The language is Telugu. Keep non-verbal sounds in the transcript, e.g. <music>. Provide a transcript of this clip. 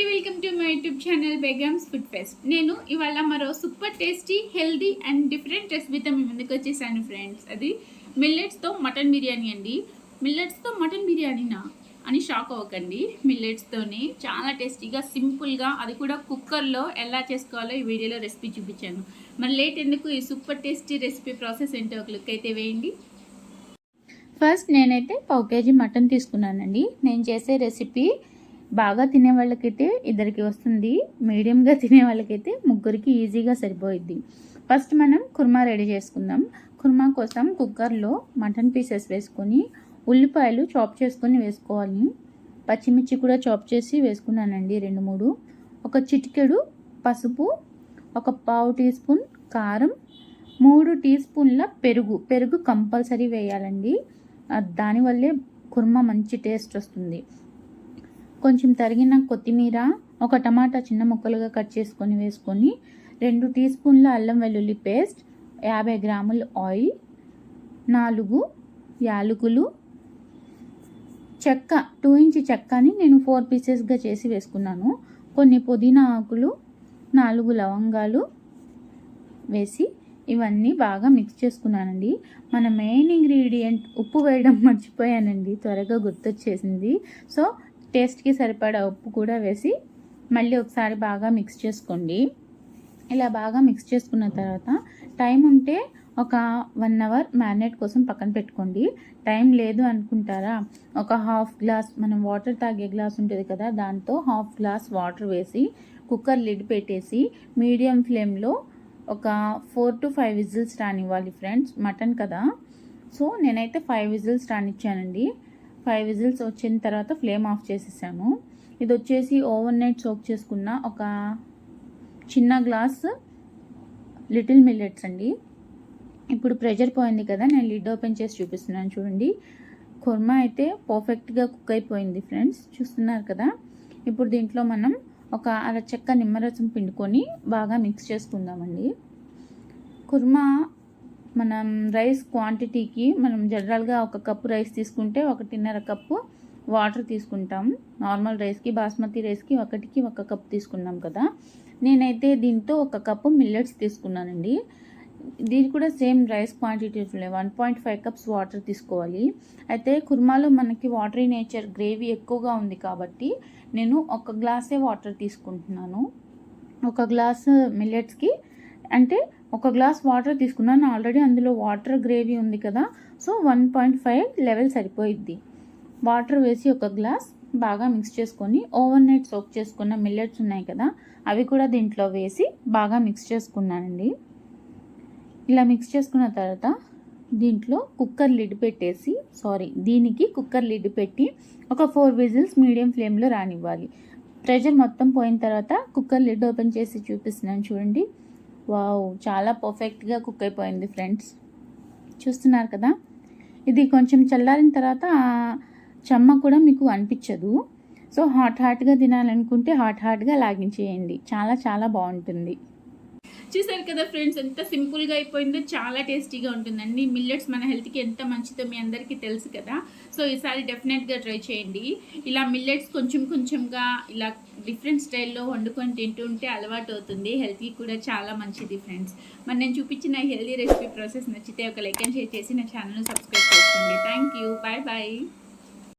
అండి welcome to my YouTube channel Begums food fest నేను ఇవాళ మరో super tasty healthy and different రెసిపీతో మీ ముందుకు వచ్చేసాను ఫ్రెండ్స్ అది మిల్లెట్స్తో మటన్ బిర్యానీ అండి. మిల్లెట్స్తో మటన్ బిర్యానీనా? అని షాక్ అవ్వకండి. మిల్లెట్స్తోనే చాలా టేస్టీగా సింపుల్గా అది కూడా కుక్కర్లో ఎలా చేసుకోవాలో ఈ వీడియోలో రెసిపీ చూపించాను. మరి లేట్ ఎందుకు ఈ సూపర్ టేస్టీ రెసిపీ ప్రాసెస్ ఏంటో ఒక లుక్ అయితే వేయండి. ఫస్ట్ నేనైతే పావు కేజీ మటన్ తీసుకున్నానండి. నేను చేసే రెసిపీ బాగా తినే వాళ్ళకైతే ఇద్దరికి వస్తుంది. మీడియంగా <laughs> తినే వాళ్ళకైతే ముగ్గురికి ఈజీగా సరిపోయిద్ది. ఫస్ట్ మనం కుర్మా రెడీ చేసుకుందాం. కుర్మా కోసం కుక్కర్లో మటన్ పీసెస్ వేసుకొని ఉల్లిపాయలు చాప్ చేసుకొని వేసుకోవాలి. పచ్చిమిర్చి కూడా చాప్ చేసి వేసుకున్నానండి రెండు మూడు. ఒక చిటికెడు పసుపు ఒక పావు టీ స్పూన్ కారం మూడు టీ స్పూన్ల పెరుగు. పెరుగు కంపల్సరీ వేయాలండి. దానివల్లే కుర్మా మంచి టేస్ట్ వస్తుంది. కొంచెం తరిగిన కొత్తిమీర ఒక టమాటా చిన్న ముక్కలుగా కట్ చేసుకొని వేసుకొని రెండు టీ స్పూన్ల అల్లం వెల్లుల్లి పేస్ట్ యాభై గ్రాముల ఆయిల్ నాలుగు యాలకులు చెక్క టూ ఇంచ్ చెక్కని నేను ఫోర్ పీసెస్గా చేసి వేసుకున్నాను. కొన్ని పుదీనా ఆకులు నాలుగు లవంగాలు వేసి ఇవన్నీ బాగా మిక్స్ చేసుకున్నానండి. మన మెయిన్ ఇంగ్రీడియంట్ ఉప్పు వేయడం మర్చిపోయానండి. త్వరగా గుర్తొచ్చేసింది. సో టేస్ట్కి సరిపడా ఉప్పు కూడా వేసి మళ్ళీ ఒకసారి బాగా మిక్స్ చేసుకోండి. ఇలా బాగా మిక్స్ చేసుకున్న తర్వాత టైం ఉంటే ఒక వన్ అవర్ మ్యారినేట్ కోసం పక్కన పెట్టుకోండి. టైం లేదు అనుకుంటారా? ఒక హాఫ్ గ్లాస్ మనం వాటర్ తాగే గ్లాస్ ఉంటుంది కదా దాంతో హాఫ్ గ్లాస్ వాటర్ వేసి కుక్కర్ లిడ్ పెట్టేసి మీడియం ఫ్లేమ్లో ఒక ఫోర్ టు ఫైవ్ విజిల్స్ రానివ్వాలి ఫ్రెండ్స్. మటన్ కదా? సో నేనైతే ఫైవ్ విజిల్స్ రానిచ్చానండి. ఫైవ్ విజిల్స్ వచ్చిన తర్వాత ఫ్లేమ్ ఆఫ్ చేసేసాను ఇది వచ్చేసి ఓవర్ నైట్ సోక్ చేసుకున్న ఒక చిన్న గ్లాస్ లిటిల్ మిల్లెట్స్ అండి. ఇప్పుడు ప్రెషర్ పోయింది కదా నేను లిడ్ ఓపెన్ చేసి చూపిస్తున్నాను చూడండి. కుర్మా అయితే పర్ఫెక్ట్గా కుక్ అయిపోయింది ఫ్రెండ్స్ చూస్తున్నారు కదా. ఇప్పుడు దీంట్లో మనం ఒక అర చెక్క నిమ్మరసం పిండుకొని బాగా మిక్స్ చేసుకుందామండి. కుర్మా మనం రైస్ క్వాంటిటీకి మనం జనరల్గా ఒక కప్పు రైస్ తీసుకుంటే ఒకటిన్నర కప్పు వాటర్ తీసుకుంటాం. నార్మల్ రైస్కి బాస్మతి రైస్కి ఒకటికి ఒక కప్పు తీసుకున్నాం కదా. నేనైతే దీంతో ఒక కప్పు మిల్లెట్స్ తీసుకున్నానండి. దీని కూడా same rice quantity one point five cups water తీసుకోవాలి. అయితే కుర్మాలో మనకి వాటరీ నేచర్ గ్రేవీ ఎక్కువగా ఉంది కాబట్టి నేను ఒక గ్లాసే వాటర్ తీసుకుంటున్నాను. ఒక గ్లాస్ మిల్లెట్స్కి అంటే ఒక గ్లాస్ వాటర్ తీసుకున్నాను. ఆల్రెడీ అందులో వాటర్ గ్రేవీ ఉంది కదా. So one point five level సరిపోయిద్ది. వాటర్ వేసి ఒక గ్లాస్ బాగా మిక్స్ చేసుకొని ఓవర్ నైట్ సోక్ చేసుకున్న మిల్లెట్స్ ఉన్నాయి కదా అవి కూడా దీంట్లో వేసి బాగా మిక్స్ చేసుకున్నానండి. ఇలా మిక్స్ చేసుకున్న తర్వాత దీంట్లో కుక్కర్ లిడ్ పెట్టేసి సారీ దీనికి కుక్కర్ లిడ్ పెట్టి ఒక ఫోర్ విజిల్స్ మీడియం ఫ్లేమ్లో రానివ్వాలి. ప్రెషర్ మొత్తం పోయిన తర్వాత కుక్కర్ లిడ్ ఓపెన్ చేసి చూపిస్తున్నాను చూడండి. వావ్ చాలా పర్ఫెక్ట్గా కుక్ అయిపోయింది ఫ్రెండ్స్ చూస్తున్నారు కదా? ఇది కొంచెం చల్లారిన తర్వాత చెమ్మ కూడా మీకు అనిపించదు. సో హాట్ హాట్గా తినాలనుకుంటే హాట్ హాట్గా లాగించేయండి. చాలా చాలా బాగుంటుంది. చూసారు కదా ఫ్రెండ్స్ ఎంత సింపుల్గా అయిపోయిందో చాలా టేస్టీగా ఉంటుందండి. మిల్లెట్స్ మన హెల్త్కి ఎంత మంచిదో మీ అందరికీ తెలుసు కదా. సో ఈసారి డెఫినెట్గా ట్రై చేయండి. ఇలా మిల్లెట్స్ కొంచెం కొంచెంగా ఇలా డిఫరెంట్ స్టైల్లో వండుకొని తింటూ ఉంటే అలవాటు అవుతుంది. హెల్త్కి కూడా చాలా మంచిది ఫ్రెండ్స్. మరి నేను చూపించిన హెల్తీ రెసిపీ ప్రాసెస్ నచ్చితే ఒక లైక్ అండ్ షేర్ చేసి నా ఛానల్ను సబ్స్క్రైబ్ చేసుకోండి. Thank you bye bye.